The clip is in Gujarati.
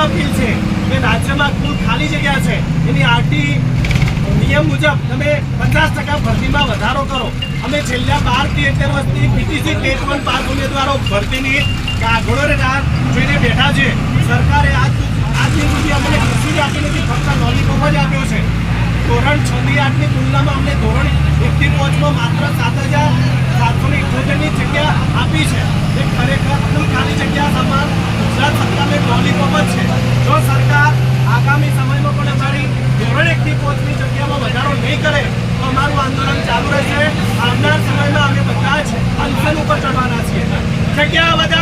નમ્ર છે. કે રાજ્યમાં કુલ ખાલી જગ્યા છે. એની આરટી નિયમ મુજબ તમે પચાસ ટકા ભરતીમાં વધારો કરો. અમે છેલ્લા બાર તેર વર્ષથી પીટીસી ટેટ વન પાંચ ઉમેદવારો ભરતીની કાગળો રાહ જોઈને બેઠા છે સરકારે આજ આજની સુધી અમને કશું જ આપી નથી. ફક્ત લોલીપોપ જ આપ્યો છે. ધોરણ છ થી આઠની તુલનામાં અમને ધોરણ એકથી પાંચમાં માત્ર સાત હજાર સાતસો ને ઇઠ્યોતેરની જગ્યા આપી છે એ ખરેખર કુલ ખાલી જગ્યા સમાન ગુજરાત સરકારને લોલીપોપ જ છે જો સરકાર આગામી સમયમાં પણ અમારી ધોરણ એકથી પોચની જગ્યામાં વધારો નહીં કરે તો અમારું આંદોલન ચાલુ રહેશે. આવનાર સમયમાં અમે બધા જ અનશન ઉપર ચડવાના છીએ. જગ્યા વધારો